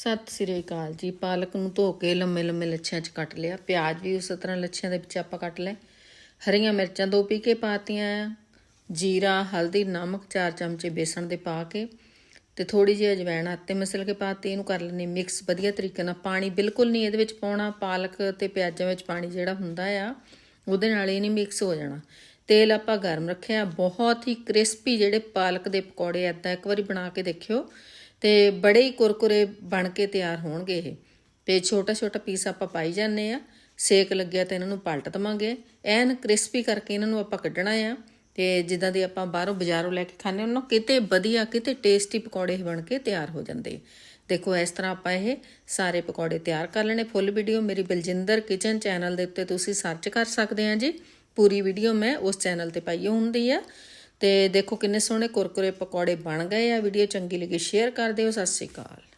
ਸਤਿ ਸ੍ਰੀ ਅਕਾਲ ਜੀ। ਪਾਲਕ ਨੂੰ ਧੋ ਕੇ ਲੰਮੇ ਲੰਮੇ ਲੱਛਿਆਂ 'ਚ ਕੱਟ ਲਿਆ। ਪਿਆਜ਼ ਵੀ ਉਸੇ ਤਰ੍ਹਾਂ ਲੱਛਿਆਂ ਦੇ ਵਿੱਚ ਆਪਾਂ ਕੱਟ ਲਏ। ਹਰੀਆਂ ਮਿਰਚਾਂ ਦੋ ਪੀ ਕੇ ਪਾਤੀਆਂ ਆ। ਜੀਰਾ, ਹਲਦੀ, ਨਮਕ 4 ਚਮਚੇ ਬੇਸਣ ਦੇ ਪਾ ਕੇ ਤੇ ਥੋੜੀ ਜਿਹੀ ਅਜਵਾਇਣ ਆਤੇ ਮਸਲ ਕੇ ਪਾਤੀ। ਇਹਨੂੰ ਕਰ ਲੈਣੀ ਮਿਕਸ। ਵਧੀਆ ਤਰੀਕੇ ਨਾਲ ਪਾਣੀ ਬਿਲਕੁਲ ਨਹੀਂ ਇਹਦੇ ਵਿੱਚ ਪਾਉਣਾ। ਪਾਲਕ ਤੇ ਪਿਆਜ਼ਾਂ ਵਿੱਚ ਪਾਣੀ ਜਿਹੜਾ ਹੁੰਦਾ ਆ, ਉਹਦੇ ਨਾਲ ਇਹ ਨਹੀਂ ਮਿਕਸ ਹੋ ਜਾਣਾ। ਤੇਲ ਆਪਾਂ ਗਰਮ ਰੱਖਿਆ। ਬਹੁਤ ਹੀ ਕ੍ਰਿਸਪੀ ਜਿਹੜੇ ਪਾਲਕ ਦੇ ਪਕੌੜੇ ਐਦਾਂ ਇੱਕ ਵਾਰੀ ਬਣਾ ਕੇ ਦੇਖਿਓ। ਤੇ ਬੜੇ ਹੀ ਕੁਰਕੁਰੇ ਬਣ ਕੇ ਤਿਆਰ ਹੋਣਗੇ ਇਹ। ਤੇ ਛੋਟਾ ਛੋਟਾ ਪੀਸ ਆਪਾਂ ਪਾਈ ਜਾਂਦੇ ਆ ਸੇਕ ਲੱਗਿਆ ਤਾਂ ਇਹਨਾਂ ਨੂੰ ਪਲਟ ਦਵਾਂਗੇ। ਐਨ ਕ੍ਰਿਸਪੀ ਕਰਕੇ ਇਹਨਾਂ ਨੂੰ ਆਪਾਂ ਕੱਢਣਾ ਆ। ਤੇ ਜਿੱਦਾਂ ਦੀ ਆਪਾਂ ਬਾਹਰੋਂ ਬਾਜ਼ਾਰੋਂ ਲੈ ਕੇ ਖਾਂਦੇ ਉਹਨਾਂ ਕਿਤੇ ਵਧੀਆ, ਕਿਤੇ ਟੇਸਟੀ ਪਕੌੜੇ ਬਣ ਕੇ ਤਿਆਰ ਹੋ ਜਾਂਦੇ। ਦੇਖੋ, ਇਸ ਤਰ੍ਹਾਂ ਆਪਾਂ ਇਹ ਸਾਰੇ ਪਕੌੜੇ ਤਿਆਰ ਕਰ ਲੈਣੇ। ਫੁੱਲ ਵੀਡੀਓ ਮੇਰੀ ਬਲਜਿੰਦਰ ਕਿਚਨ ਚੈਨਲ ਦੇ ਉੱਤੇ ਤੁਸੀਂ ਸਰਚ ਕਰ ਸਕਦੇ ਆ ਜੀ। ਪੂਰੀ ਵੀਡੀਓ ਮੈਂ ਉਸ ਚੈਨਲ ਤੇ ਪਾਈ ਹੁੰਦੀ ਆ। ਤੇ ਦੇਖੋ ਕਿੰਨੇ ਸੋਹਣੇ ਕੁਰਕੁਰੇ ਪਕੌੜੇ ਬਣ ਗਏ ਆ। ਵੀਡੀਓ ਚੰਗੀ ਲੱਗੀ, ਸ਼ੇਅਰ ਕਰ ਦਿਓ। ਸਤਿ ਸ਼੍ਰੀ ਅਕਾਲ।